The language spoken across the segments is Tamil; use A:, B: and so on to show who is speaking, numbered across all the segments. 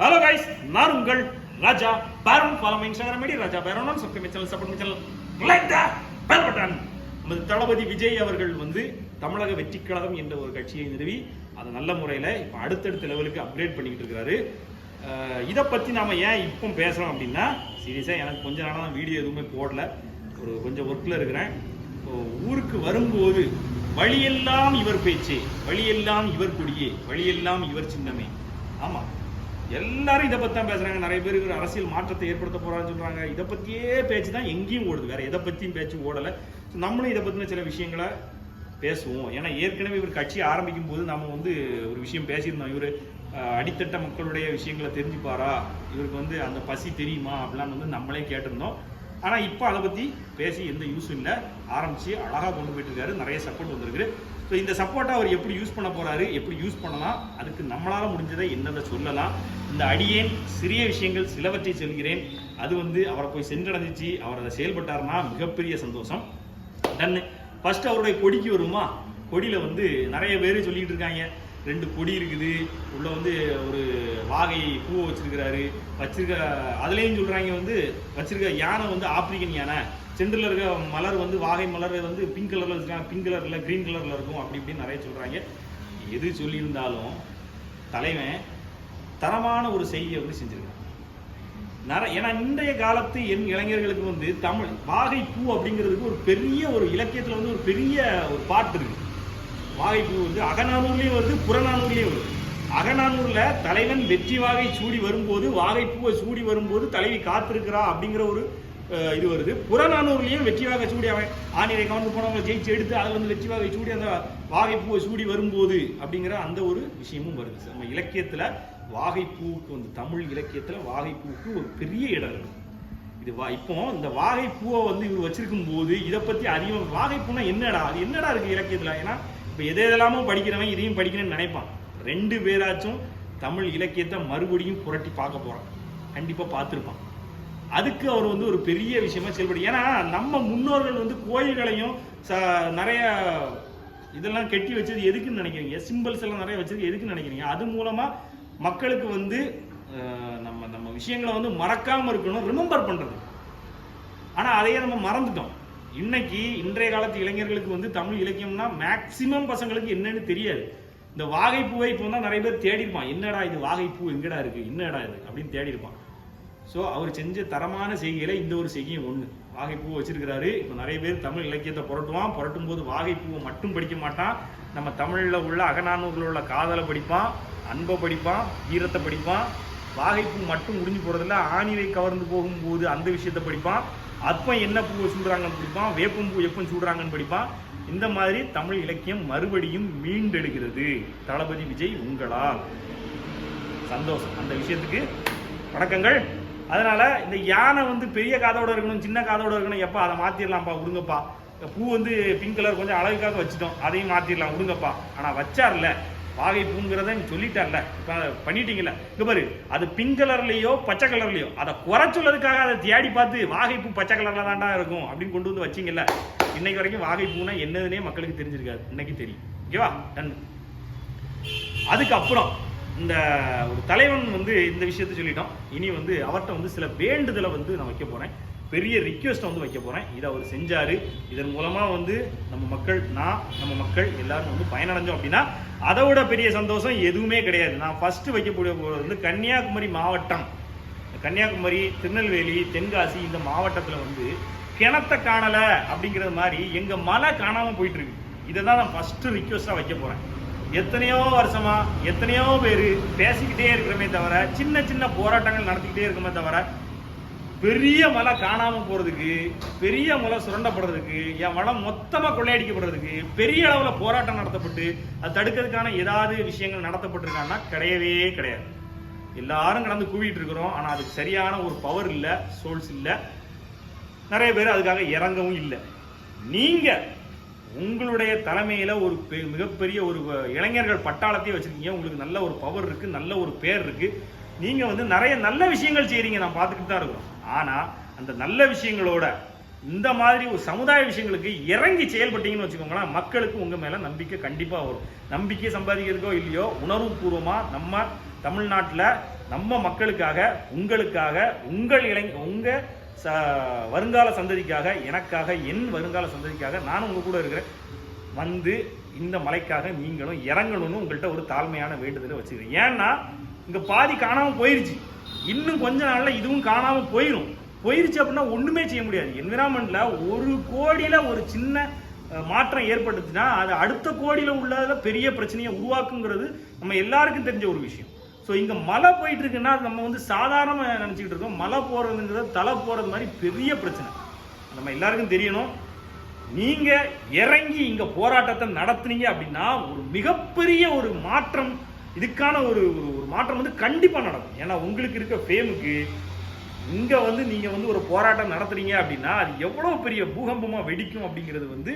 A: ஹலோ கைஸ் நான் உங்கள் Raja Peran follow my Instagram ID Raja Peran subscribe channel support channel like the bell button நமது தளபதி விஜய் அவர்கள் வந்து தமிழக வெற்றி கழகம் என்ற ஒரு கட்சியை நிறுவி அதை நல்ல முறையில் இப்போ அடுத்தடுத்த லெவலுக்கு அப்கிரேட் பண்ணிக்கிட்டு இருக்கிறாரு இதை பற்றி நாம் ஏன் இப்போ பேசுகிறோம் அப்படின்னா சீரியஸாக எனக்கு கொஞ்ச நாளாக தான் வீடியோ எதுவுமே போடல. ஒரு கொஞ்சம் ஒர்க்கில் இருக்கிறேன். இப்போ ஊருக்கு வரும்போது வழியெல்லாம் இவர் பேச்சு வழியெல்லாம் இவர் கொடியே வழியெல்லாம் இவர் சின்னமே. ஆமாம் எல்லாரும் இதை பத்தி தான் பேசுறாங்க. நிறைய பேர் இவர் அரசியல் மாற்றத்தை ஏற்படுத்த போறான்னு சொல்றாங்க. இதை பத்தியே பேச்சு தான் எங்கேயும் ஓடுது. வேற எதை பத்தியும் பேச்சு ஓடல. ஸோ நம்மளும் இதை பத்தின சில விஷயங்களை பேசுவோம். ஏன்னா ஏற்கனவே இவர் கட்சி ஆரம்பிக்கும் போது நம்ம வந்து ஒரு விஷயம் பேசியிருந்தோம். இவர் அடித்தட்ட மக்களுடைய விஷயங்களை தெரிஞ்சுப்பாரா? இவருக்கு வந்து அந்த பசி தெரியுமா? அப்படிலாம் வந்து நம்மளே கேட்டிருந்தோம். ஆனால் இப்போ அதை பற்றி பேசி எந்த யூஸும் இல்லை. ஆரம்பித்து அழகாக கொண்டு போயிட்டு இருக்காரு. நிறைய சப்போர்ட் வந்திருக்கு ஸோ இந்த சப்போர்ட்டை அவர் எப்படி யூஸ் பண்ண போறாரு எப்படி யூஸ் பண்ணலாம் அதுக்கு நம்மளால முடிஞ்சதை என்னதை சொல்லலாம். இந்த அடியேன் சிறிய விஷயங்கள் சிலவற்றை சொல்கிறேன். அது வந்து அவரை போய் சென்றடைஞ்சிச்சு அவர் அதை செயல்பட்டார்னா மிகப்பெரிய சந்தோஷம். டன்னு ஃபர்ஸ்ட் அவருடைய கொடிக்கு வருமா? கொடியில் வந்து நிறைய பேர் சொல்லிட்டு இருக்காங்க. ரெண்டு கொடி இருக்குது உள்ள வந்து ஒரு வாகை பூவை வச்சிருக்கிறாரு. வச்சிருக்க அதுலேயும் சொல்றாங்க வந்து வச்சிருக்க யானை வந்து ஆப்பிரிக்கன் யானை. சென்டரில் இருக்க மலர் வந்து வாகை மலர் வந்து பிங்க் கலரில் வச்சுருக்காங்க. பிங்க் கலரில் கிரீன் கலரில் இருக்கும் அப்படி இப்படின்னு நிறைய சொல்கிறாங்க எது சொல்லியிருந்தாலும் தலைவன் தரமான ஒரு செய்தியை வந்து செஞ்சுருக்காங்க நிறைய ஏன்னா இன்றைய காலத்து என் இளைஞர்களுக்கு வந்து தமிழ் வாகை பூ அப்படிங்கிறதுக்கு ஒரு பெரிய ஒரு இலக்கியத்தில் வந்து ஒரு பெரிய ஒரு பாட்டு இருக்கு. வாகைப்பூ வந்து அகநானூர்லேயும் வருது புறநானூர்லேயும் வருது. அகநானூரில் தலைவன் வெற்றி வாகை சூடி வரும்போது வாகைப்பூவை சூடி வரும்போது தலைவி காத்திருக்கிறா அப்படிங்கிற ஒரு இது வருது. புறநானூர்லயும் வெற்றிவாக சூடி அவன் ஆணிரை கவர்ந்து போனவங்க ஜெயிச்சு எடுத்து அதில் வந்து வெற்றிவாக சூடி அந்த வாகைப்பூவை சூடி வரும்போது அப்படிங்கிற அந்த ஒரு விஷயமும் வருது நம்ம இலக்கியத்துல வாகைப்பூவுக்கு வந்து தமிழ் இலக்கியத்துல வாகைப்பூவுக்கு ஒரு பெரிய இடம் இருக்குது இது வா இப்போ இந்த வாகைப்பூவை வந்து இவர் வச்சிருக்கும் போது இதை பத்தி அதிகம் வாகைப்பூனா என்னடா அது என்னடா இருக்கு இலக்கியத்துல? ஏன்னா இப்போ எதை எதெல்லாமோ படிக்கிறவன் இதையும் படிக்கணும்னு நினைப்பான். ரெண்டு பேராச்சும் தமிழ் இலக்கியத்தை மறுபடியும் புரட்டி பார்க்க போறான். கண்டிப்பா பார்த்துருப்பான். அதுக்கு அவர் வந்து ஒரு பெரிய விஷயமா செயல்படும் ஏன்னா நம்ம முன்னோர்கள் வந்து கோயில்களையும் ச- நிறைய இதெல்லாம் கட்டி வச்சது எதுக்குன்னு நினைக்கிறீங்க? சிம்பிள்ஸ் எல்லாம் நிறைய வச்சது எதுக்குன்னு நினைக்கிறீங்க? அது மூலமா மக்களுக்கு வந்து நம்ம நம்ம விஷயங்களை வந்து மறக்காம இருக்கணும் ரிமெம்பர் பண்றது. ஆனா அதையே நம்ம மறந்துட்டோம். இன்னைக்கு இன்றைய காலத்து இளைஞர்களுக்கு வந்து தமிழ் இலக்கியம்னா மேக்சிமம் பசங்களுக்கு என்னன்னு தெரியாது. இந்த வாகைப்பூவை இப்போ தான் நிறைய பேர் தேடிருப்பான் என்னடா இது வாகைப்பூ? எங்கடா இருக்கு? என்னடா இது? அப்படின்னு தேடிருப்பான் ஸோ அவர் செஞ்ச தரமான செய்கையில் இந்த ஒரு செய்கையும் ஒன்று வாகைப்பூ வச்சிருக்கிறாரு. இப்போ நிறைய பேர் தமிழ் இலக்கியத்தை புரட்டுவான். புரட்டும் போது வாகைப்பூவை மட்டும் படிக்க மாட்டான். நம்ம தமிழில் உள்ள அகநானூரில் உள்ள காதலை படிப்பான். அன்பை படிப்பான். வீரத்தை படிப்பான். வாகைப்பூ மட்டும் முடிஞ்சு போகிறதில்ல ஆணிவை கவர்ந்து போகும்போது அந்த விஷயத்தை படிப்பான். அப்பம் என்ன பூவை சூடுறாங்கன்னு படிப்பான். வேப்பம் பூ எப்போ சூடுறாங்கன்னு படிப்பான். இந்த மாதிரி தமிழ் இலக்கியம் மறுபடியும் மீண்டெடுக்கிறது. தளபதி விஜய் உங்களால். சந்தோஷம். அந்த விஷயத்துக்கு வணக்கங்கள். அதனால இந்த யானை வந்து பெரிய காதோட இருக்கணும் சின்ன காதோட இருக்கணும் எப்பா அதை மாத்திரலாம்ப்பா விடுங்கப்பா பூ வந்து பிங்க் கலர் கொஞ்சம் அழகுக்காக வச்சுட்டோம் அதையும் மாத்திரலாம் விடுங்கப்பா ஆனா வச்சார்ல வாகை பூங்கிறத சொல்லிட்டார்ல இப்போ பண்ணிட்டீங்கல்ல. இங்க பாரு அது பிங்க் கலர்லயோ பச்சை கலர்லயோ அதை குறைச்சுள்ளதுக்காக அதை தேடி பார்த்து வாகை பூ பச்சை கலர்ல தான்டா இருக்கும் அப்படின்னு கொண்டு வந்து வச்சிங்கல்ல இன்னைக்கு வரைக்கும் வாகை பூனா என்னதுன்னே மக்களுக்கு தெரிஞ்சிருக்காது இன்னைக்கு தெரியும். ஓகேவா? டன் அதுக்கப்புறம் இந்த ஒரு தலைவன் வந்து இந்த விஷயத்த சொல்லிட்டோம் இனி வந்து அவர்கிட்ட வந்து சில வேண்டுதலை வந்து நான் வைக்க போகிறேன் பெரிய ரிக்வெஸ்ட்டை வந்து வைக்க போகிறேன் இதை அவர் செஞ்சார். இதன் மூலமாக வந்து நம்ம மக்கள் நான் நம்ம மக்கள் எல்லாரும் வந்து பயனடைஞ்சோம் அப்படின்னா அதை விட பெரிய சந்தோஷம் எதுவுமே கிடையாது. நான் ஃபஸ்ட்டு வைக்கக்கூடிய போறது வந்து கன்னியாகுமரி மாவட்டம். கன்னியாகுமரி திருநெல்வேலி தென்காசி இந்த மாவட்டத்தில் வந்து கிணத்தை காணலை அப்படிங்கிறது மாதிரி எங்கள் மலை காணாமல் போயிட்டுருக்கு இதை தான் நான் ஃபஸ்ட்டு ரிக்வெஸ்ட்டாக வைக்க போகிறேன் எத்தனையோ வருஷமா எத்தனையோ பேர் பேசிக்கிட்டே இருக்கிறமே தவிர சின்ன சின்ன போராட்டங்கள் நடத்திக்கிட்டே இருக்கமே தவிர பெரிய மலை காணாம போறதுக்கு பெரிய மலை சுரண்டப்படுறதுக்கு என் வளம் மொத்தமா கொள்ளையடிக்கப்படுறதுக்கு பெரிய அளவுல போராட்டம் நடத்தப்பட்டு அது தடுக்கிறதுக்கான ஏதாவது விஷயங்கள் நடத்தப்பட்டிருக்காங்கன்னா கிடையவே கிடையாது. எல்லாரும் கடந்து கூவிட்டு இருக்கிறோம். ஆனா அதுக்கு சரியான ஒரு பவர் இல்லை சோல்ஸ் இல்லை. நிறைய பேர் அதுக்காக இறங்கவும் இல்லை. நீங்க உங்களுடைய தலைமையில் ஒரு பெ- மிகப்பெரிய ஒரு வ- இளைஞர்கள் பட்டாளத்தையும் வச்சுருக்கீங்க. உங்களுக்கு நல்ல ஒரு பவர் இருக்குது நல்ல ஒரு பேர் இருக்குது நீங்கள் வந்து நிறைய நல்ல விஷயங்கள் செய்கிறீங்க நான் பார்த்துக்கிட்டு தான் இருக்கிறோம். ஆனால் அந்த நல்ல விஷயங்களோட இந்த மாதிரி ஒரு சமுதாய விஷயங்களுக்கு இறங்கி செயல்பட்டீங்கன்னு வச்சுக்கோங்களேன் மக்களுக்கு உங்கள் மேலே நம்பிக்கை கண்டிப்பாக வரும். நம்பிக்கை சம்பாதிக்கிறதுக்கோ இல்லையோ உணர்வுபூர்வமாக நம்ம தமிழ்நாட்டில் நம்ம மக்களுக்காக உங்களுக்காக உங்கள் இளைஞ உங்கள் ச வருங்கால சந்ததிக்காக எனக்காக என் வருங்கால சந்ததிக்காக நானும் உங்கள் கூட இருக்கிறேன். வந்து இந்த மலைக்காக நீங்களும் இறங்கணும்னு உங்கள்கிட்ட ஒரு தாழ்மையான வேண்டுதலை வச்சுக்கிறேன். ஏன்னா இங்கே பாதி காணாமல் போயிருச்சு. இன்னும் கொஞ்ச நாளில் இதுவும் காணாமல் போயிடும் போயிருச்சு அப்படின்னா ஒன்றுமே செய்ய முடியாது. என்விரான்மெண்ட்டில் ஒரு கோடியில ஒரு சின்ன மாற்றம் ஏற்பட்டுச்சுன்னா அது அடுத்த கோடியில் உள்ளதில் பெரிய பிரச்சனையை உருவாக்குங்கிறது நம்ம எல்லாருக்கும் தெரிஞ்ச ஒரு விஷயம். ஸோ இங்கே மழை போயிட்டு இருக்குன்னா நம்ம வந்து சாதாரணமாக நினச்சிக்கிட்டு இருக்கோம். மழை போகிறதுங்கிறது தலை போகிறது மாதிரி பெரிய பிரச்சனை. நம்ம எல்லாருக்கும் தெரியணும். நீங்கள் இறங்கி இங்கே போராட்டத்தை நடத்துனீங்க அப்படின்னா ஒரு மிகப்பெரிய ஒரு மாற்றம் இதுக்கான ஒரு ஒரு ஒரு மாற்றம் வந்து கண்டிப்பாக நடக்கும். ஏன்னா உங்களுக்கு இருக்க ஃபேமுக்கு இங்கே வந்து நீங்கள் வந்து ஒரு போராட்டம் நடத்துறீங்க அப்படின்னா அது எவ்வளோ பெரிய பூகம்பமாக வெடிக்கும் அப்படிங்கிறது வந்து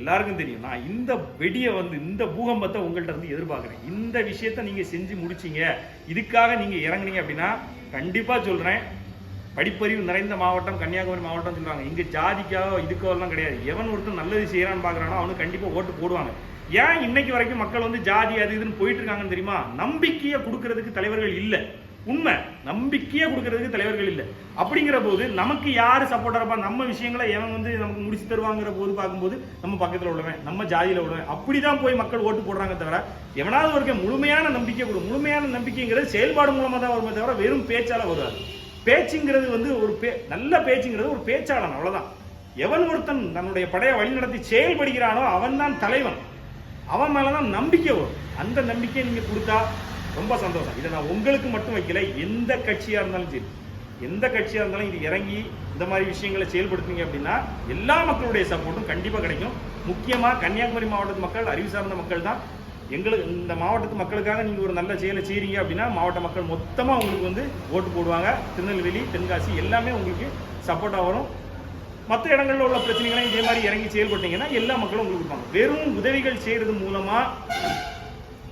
A: எல்லாருக்கும் தெரியும். நான் இந்த வெடியை வந்து இந்த பூகம்பத்தை உங்கள்கிட்ட இருந்து எதிர்பார்க்குறேன். இந்த விஷயத்த நீங்கள் செஞ்சு முடிச்சிங்க. இதுக்காக நீங்கள் இறங்குனீங்க அப்படின்னா கண்டிப்பாக சொல்கிறேன் படிப்பறிவு நிறைந்த மாவட்டம் கன்னியாகுமரி மாவட்டம் சொல்லுவாங்க இங்கே ஜாதிக்காக இதுக்கோ எல்லாம் கிடையாது. எவன் ஒருத்தன் நல்லது செய்கிறான்னு பார்க்குறானோ அவனுக்கு கண்டிப்பாக ஓட்டு போடுவாங்க. ஏன் இன்னைக்கு வரைக்கும் மக்கள் வந்து ஜாதி அது இதுன்னு போயிட்டு இருக்காங்கன்னு தெரியுமா? நம்பிக்கையை கொடுக்கறதுக்கு தலைவர்கள் இல்லை. உண்மை. நம்பிக்கையை கொடுக்கறதுக்கு தலைவர்கள் இல்லை. அப்படிங்கிற போது நமக்கு யார் சப்போர்ட்டா இருப்பா? நம்ம விஷயங்களை எவன் வந்து நமக்கு முடிச்சு தருவாங்கிற போது பார்க்கும்போது நம்ம பக்கத்தில் உள்ளவன் நம்ம ஜாதியில் உள்ளவன். அப்படிதான் போய் மக்கள் ஓட்டு போடுறாங்க தவிர எவனாவது ஒருக்க முழுமையான நம்பிக்கை கொடு. முழுமையான நம்பிக்கைங்கிறது செயல்பாடு மூலமாக தான் வருமே தவிர வெறும் பேச்சால் வராது. பேச்சுங்கிறது வந்து ஒரு பே நல்ல பேச்சுங்கிறது ஒரு பேச்சாளன் அவ்வளோதான் எவன் ஒருத்தன் தன்னுடைய படையை வழிநடத்தி செயல்படுகிறானோ அவன் தான் தலைவன். அவன் மேலே தான் நம்பிக்கை வரும். அந்த நம்பிக்கையை நீங்கள் கொடுத்தா ரொம்ப சந்தோஷம். இதை நான் உங்களுக்கு மட்டும் வைக்கல எந்த கட்சியாக இருந்தாலும் சரி. எந்த கட்சியாக இருந்தாலும் இது இறங்கி இந்த மாதிரி விஷயங்களை செயல்படுத்துனீங்க அப்படின்னா எல்லா மக்களுடைய சப்போர்ட்டும் கண்டிப்பாக கிடைக்கும். முக்கியமாக கன்னியாகுமரி மாவட்டத்து மக்கள் அறிவு சார்ந்த மக்கள் தான். எங்களுக்கு இந்த மாவட்டத்து மக்களுக்காக நீங்கள் ஒரு நல்ல செயலை செய்கிறீங்க அப்படின்னா மாவட்ட மக்கள் மொத்தமாக உங்களுக்கு வந்து ஓட்டு போடுவாங்க. திருநெல்வேலி தென்காசி எல்லாமே உங்களுக்கு சப்போர்ட்டாக வரும். மற்ற இடங்களில் உள்ள பிரச்சனைகளையும் இதே மாதிரி இறங்கி செயல்பட்டீங்கன்னா எல்லா மக்களும் உங்களுக்கு இருப்பாங்க வெறும் உதவிகள் செய்கிறது மூலமாக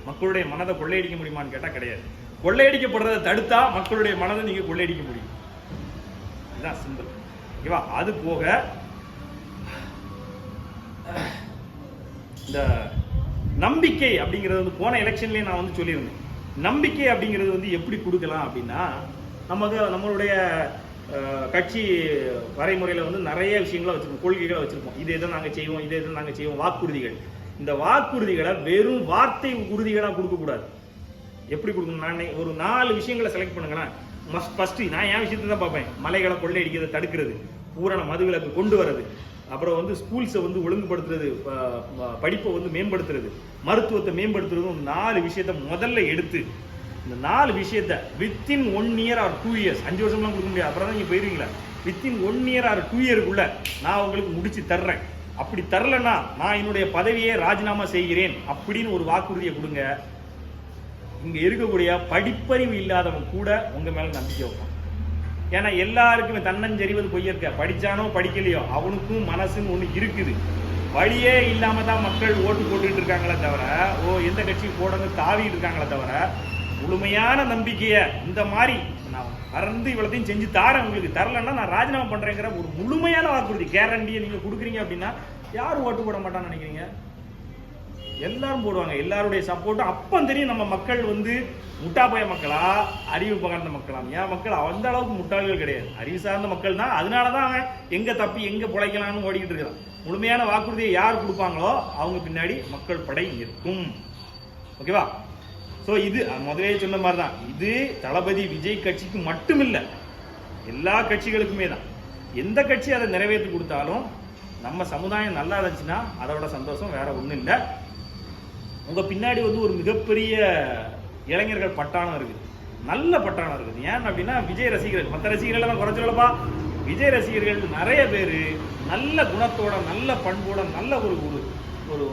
A: மக்களுடைய மனதை கொள்ளையடிக்க முடியுமான்னு கேட்டால் கிடையாது. கொள்ளையடிக்கப்படுறதை தடுத்தா மக்களுடைய மனதை நீங்கள் கொள்ளையடிக்க முடியும். இதுதான் சிம்பிள் ஓகேவா? அது போக இந்த நம்பிக்கை அப்படிங்கிறது வந்து போன எலெக்ஷன்லேயே நான் வந்து சொல்லியிருந்தேன். நம்பிக்கை அப்படிங்கிறது வந்து எப்படி கொடுக்கலாம் அப்படின்னா நமக்கு நம்மளுடைய கட்சி வரைமுறையில் வந்து நிறைய விஷயங்களை வச்சுருக்கோம் கொள்கைகளை வச்சுருக்கோம் இது எதை நாங்கள் செய்வோம் இது எதை நாங்கள் செய்வோம் வாக்குறுதிகள். இந்த வாக்குறுதிகளை வெறும் வார்த்தை உறுதிகளாக கொடுக்கக்கூடாது எப்படி கொடுக்கணும்? நான் ஒரு நாலு விஷயங்களை செலக்ட் பண்ணுங்களேன் மஸ்ட் ஃபஸ்ட்டு நான் என் விஷயத்தை தான் பார்ப்பேன். மலைகளை கொள்ளையடிக்கிறத தடுக்கிறது பூரண மதுவிலக்கு கொண்டு வர்றது அப்புறம் வந்து ஸ்கூல்ஸை வந்து ஒழுங்குபடுத்துறது படிப்பை வந்து மேம்படுத்துறது மருத்துவத்தை மேம்படுத்துறதும் நாலு விஷயத்த முதல்ல எடுத்து இந்த நாலு விஷயத்த within one year or two years அஞ்சு வருஷம்லாம் கொடுக்க முடியாது. அப்புறம் தான் நீங்கள் போயிருவீங்களா. Within one year or two இயருக்குள்ள நான் உங்களுக்கு முடிச்சு தர்றேன். அப்படி தரலன்னா நான் என்னுடைய பதவியை ராஜினாமா செய்கிறேன் அப்படின்னு ஒரு வாக்குறுதியை கொடுங்க. இங்க இருக்கக்கூடிய படிப்பறிவு இல்லாதவன் கூட உங்க மேல நம்பிக்கை வைப்பான். ஏன்னா எல்லாருக்குமே தன்னஞ்செறிவது பொய்யிருக்க படிச்சானோ படிக்கலையோ அவனுக்கும் மனசுன்னு ஒண்ணு இருக்குது. வழியே இல்லாம தான் மக்கள் ஓட்டு போட்டுட்டு இருக்காங்களே தவிர ஓ எந்த கட்சிக்கு போடணும் தாவிட்டு இருக்காங்களே தவிர முழுமையான நம்பிக்கையை இந்த மாதிரி நான் மறந்து இவ்வளோத்தையும் செஞ்சு தரேன். உங்களுக்கு தரலன்னா நான் ராஜினாமா பண்ணுறேங்கிற ஒரு முழுமையான வாக்குறுதி கேரண்டியை நீங்கள் கொடுக்குறீங்க அப்படின்னா யாரும் ஓட்டு போட மாட்டான்னு நினைக்கிறீங்க? எல்லாரும் போடுவாங்க. எல்லாருடைய சப்போர்ட்டும் அப்போ தெரியும் நம்ம மக்கள் வந்து முட்டாப்பய மக்களா அறிவு பகர்ந்த மக்களா ஏன் மக்கள்? அந்த அளவுக்கு முட்டாள்கள் கிடையாது. அறிவு சார்ந்த மக்கள் தான். அதனால தான் அவன் எங்கே தப்பி எங்கே பிழைக்கலாம்னு ஓடிக்கிட்டு இருக்கிறான். முழுமையான வாக்குறுதியை யார் கொடுப்பாங்களோ அவங்க பின்னாடி மக்கள் படை இருக்கும். ஓகேவா? ஸோ இது முதலே சொன்ன மாதிரி தான் இது தளபதி விஜய் கட்சிக்கு மட்டும் இல்லை எல்லா கட்சிகளுக்குமே தான். எந்த கட்சி அதை நிறைவேற்றி கொடுத்தாலும் நம்ம சமுதாயம் நல்லா இருந்துச்சுன்னா அதோட சந்தோஷம் வேற ஒன்றும் இல்லை. உங்க பின்னாடி வந்து ஒரு மிகப்பெரிய இளைஞர்கள் பட்டாளம் இருக்குது. நல்ல பட்டாளம் இருக்குது. ஏன் அப்படின்னா விஜய் ரசிகர்கள். மற்ற ரசிகர்கள் எல்லாம் குறைச்சிடலப்பா விஜய் ரசிகர்கள் நிறைய பேர் நல்ல குணத்தோட நல்ல பண்போட நல்ல ஒரு ஒரு ஒரு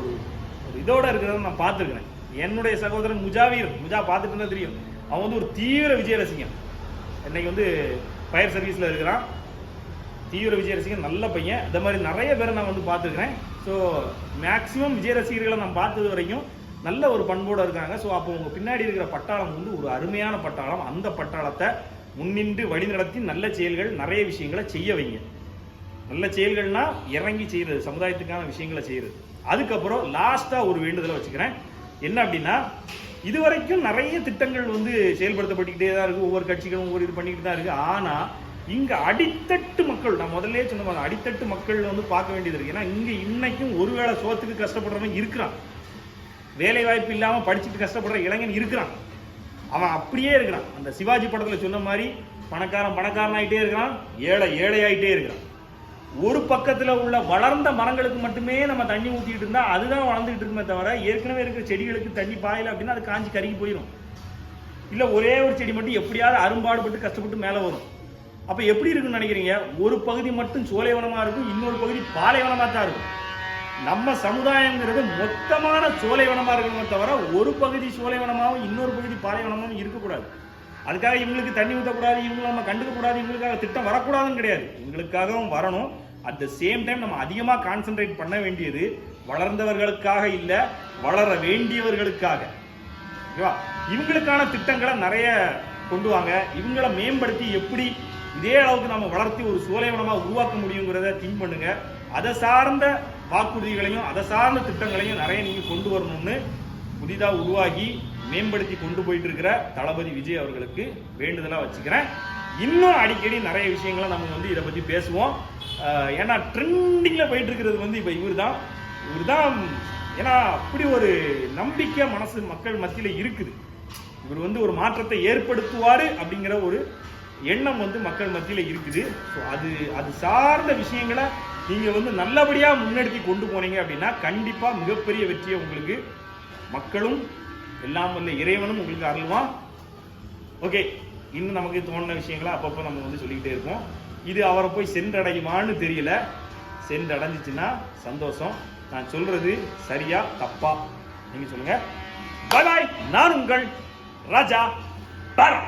A: ஒரு இதோட இருக்கிறத நான் பார்த்துருக்குறேன். என்னுடைய சகோதரன் முஜாவீர் முஜா பார்த்துட்டு தெரியும். அவன் வந்து ஒரு தீவிர விஜய ரசிகன் இன்னைக்கு வந்து ஃபயர் சர்வீஸில் இருக்கிறான். தீவிர விஜய ரசிகன் நல்ல பையன். இந்த மாதிரி நிறைய பேரை நான் வந்து பார்த்துருக்கிறேன். ஸோ மேக்ஸிமம் விஜய ரசிகர்களை நான் பார்த்தது வரைக்கும் நல்ல ஒரு பண்போடு இருக்காங்க. ஸோ அப்போ உங்கள் பின்னாடி இருக்கிற பட்டாளம் வந்து ஒரு அருமையான பட்டாளம். அந்த பட்டாளத்தை முன்னின்று வழிநடத்தி நல்ல செயல்கள் நிறைய விஷயங்களை செய்ய வைங்க. நல்ல செயல்கள்னா இறங்கி செய்கிறது சமுதாயத்துக்கான விஷயங்களை செய்கிறது அதுக்கப்புறம் லாஸ்ட்டாக ஒரு வேண்டுதலை வச்சுக்கிறேன். என்ன அப்படின்னா இதுவரைக்கும் நிறைய திட்டங்கள் வந்து செயல்படுத்தப்பட்டுக்கிட்டே தான் இருக்கு. ஒவ்வொரு கட்சிகளும் ஒவ்வொரு இது பண்ணிக்கிட்டு தான் இருக்கு. ஆனால் இங்கே அடித்தட்டு மக்கள் நான் முதல்ல சொன்ன மாதிரி அடித்தட்டு மக்கள் வந்து பார்க்க வேண்டியது இருக்கு. ஏன்னா இங்கே இன்னைக்கும் ஒருவேளை சோத்துக்கு கஷ்டப்படுறவன் இருக்கிறான். வேலை வாய்ப்பு இல்லாமல் படிச்சுட்டு கஷ்டப்படுற இளைஞன் இருக்கிறான். அவன் அப்படியே இருக்கிறான். அந்த சிவாஜி படத்தில் சொன்ன மாதிரி பணக்காரன் பணக்காரன் ஆகிட்டே இருக்கிறான். ஏழை ஏழை ஆகிட்டே இருக்கிறான். ஒரு பக்கத்தில் உள்ள வளர்ந்த மரங்களுக்கு மட்டுமே நம்ம தண்ணி ஊற்றிட்டு இருந்தால் அதுதான் வளர்ந்துட்டு இருக்குமே தவிர ஏற்கனவே இருக்கிற செடிகளுக்கு தண்ணி பாயல அப்படின்னா அது காஞ்சி கருகி போயிடும் இல்லை ஒரே ஒரு செடி மட்டும் எப்படியாவது அரும்பாடுபட்டு கஷ்டப்பட்டு மேலே வரும். அப்போ எப்படி இருக்குன்னு நினைக்கிறீங்க? ஒரு பகுதி மட்டும் சோலைவனமாக இருக்கும் இன்னொரு பகுதி பாலைவனமாக தான் இருக்கும். நம்ம சமுதாயங்கிறது மொத்தமான சோலைவனமாக இருக்கணுமே தவிர ஒரு பகுதி சோலைவனமாகவும் இன்னொரு பகுதி பாலைவனமாகவும் இருக்கக்கூடாது. அதுக்காக இவங்களுக்கு தண்ணி ஊற்றக்கூடாது இவங்களை நம்ம கண்டுக்கக்கூடாது இவங்களுக்காக திட்டம் வரக்கூடாதுன்னு கிடையாது. இவங்களுக்காகவும் வரணும். அட் த சேம் டைம் நம்ம அதிகமாக கான்சென்ட்ரேட் பண்ண வேண்டியது வளர்ந்தவர்களுக்காக இல்லை வளர வேண்டியவர்களுக்காக. ஓகேவா? இவங்களுக்கான திட்டங்களை நிறைய கொண்டு வாங்க. இவங்களை மேம்படுத்தி எப்படி இதே அளவுக்கு நம்ம வளர்த்தி ஒரு சூலைவனமாக உருவாக்க முடியுங்கிறத திங்க் பண்ணுங்க. அதை சார்ந்த வாக்குறுதிகளையும் அதை சார்ந்த திட்டங்களையும் நிறைய நீங்கள் கொண்டு வரணும்னு புதிதாக உருவாகி மேம்படுத்தி கொண்டு போயிட்டு இருக்கிற தளபதி விஜய் அவர்களுக்கு வேண்டுதலாக வச்சுக்கிறேன். இன்னும் அடிக்கடி நிறைய விஷயங்களை நம்ம வந்து இதை பற்றி பேசுவோம். ஏன்னா ட்ரெண்டிங்கில் போயிட்டு இருக்கிறது வந்து இப்போ இவர் தான் இவர் தான் ஏன்னா அப்படி ஒரு நம்பிக்கை மனசு மக்கள் மத்தியில் இருக்குது. இவர் வந்து ஒரு மாற்றத்தை ஏற்படுத்துவார் அப்படிங்கிற ஒரு எண்ணம் வந்து மக்கள் மத்தியில் இருக்குது. ஸோ அது அது சார்ந்த விஷயங்களை நீங்கள் வந்து நல்லபடியாக முன்னெடுத்தி கொண்டு போனீங்க அப்படின்னா கண்டிப்பாக மிகப்பெரிய வெற்றியை உங்களுக்கு மக்களும் எல்லாம் வல்ல இறைவனும் உங்களுக்கு அருள்வான். ஓகே இன்னும் நமக்கு தோணின விஷயங்களை அப்பப்போ நம்ம வந்து சொல்லிக்கிட்டே இருக்கோம் இது அவரை போய் சென்றடையுமான்னு தெரியல. சென்றடைஞ்சிச்சுன்னா சந்தோஷம். நான் சொல்றது சரியா தப்பா? நீங்க சொல்லுங்க. பாய் நான் உங்கள் ராஜா பாரா